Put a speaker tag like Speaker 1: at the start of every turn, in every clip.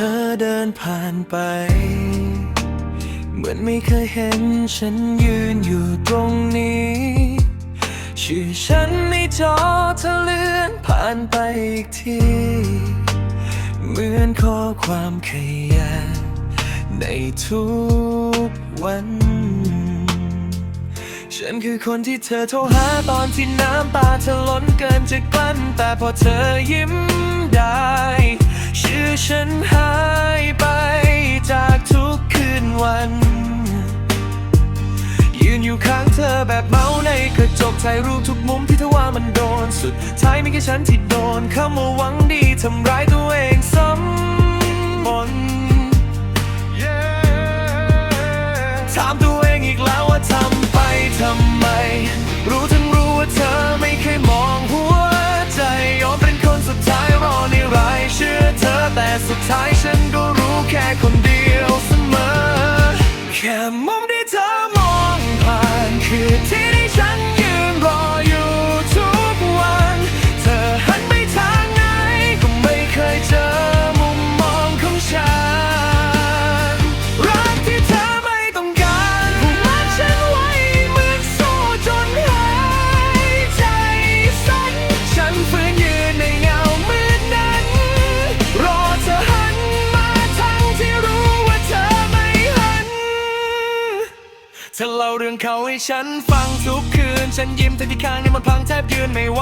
Speaker 1: ธอเดินผ่านไป เหมือนไม่เคยเห็นฉันยืนอยู่ตรงนี้ ชื่อฉันในจอเธอเลื่อนผ่านไปอีกที เหมือนข้อความขยันในทุกวัน ฉันคือคนที่เธอโทรหาตอนที่น้ำตาเธอล้นเกินจะกลั้น แต่พอเธอยิ้มได้ ชื่อฉันหายไปจากทุกคืนวัน ยืนอยู่ข้างเธอแบบเมาในกระจกถ่ายรูปทุกมุมที่เธอว่ามันโดน สุดท้ายไม่แค่ฉันที่โดนเข้ามาหวังดีทำร้ายตัวเองซ้ำ ท้ายฉันก็รู้แค่คนเดียวเสมอ แค่มุมที่เธอม เธอเล่าเรื่องเขาให้ฉันฟังทุกคืน ฉันยิ้มแต่ที่ข้างนี้มันพังแทบยืนไม่ไหว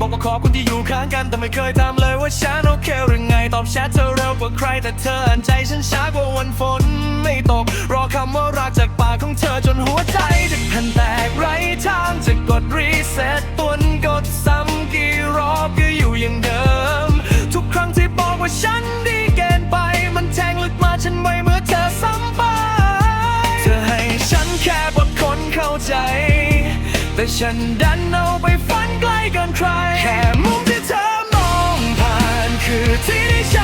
Speaker 1: บอกว่าขอบคุณที่อยู่ข้างกัน แต่ไม่เคยถามเลยว่าฉันโอเคหรือไง ตอบแชทเธอเร็วกว่าใคร แต่เธออ่านใจฉันช้ากว่าวันฝน ไม่ตก รอคำว่ารักจากปากของเธอจนหัวใจ ใจ แต่ฉันดันเอาไปฝันไกลเกินใคร แค่มุมที่เธอมองผ่านคือที่ที่ฉัน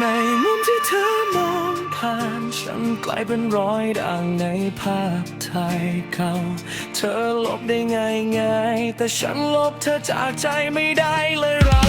Speaker 1: ในมุมที่เธอมองผ่านฉันกลายเป็นรอยด่างในภาพถ่ายเก่า เธอลบได้ง่ายๆแต่ฉันลบเธอจากใจไม่ได้เลยเรา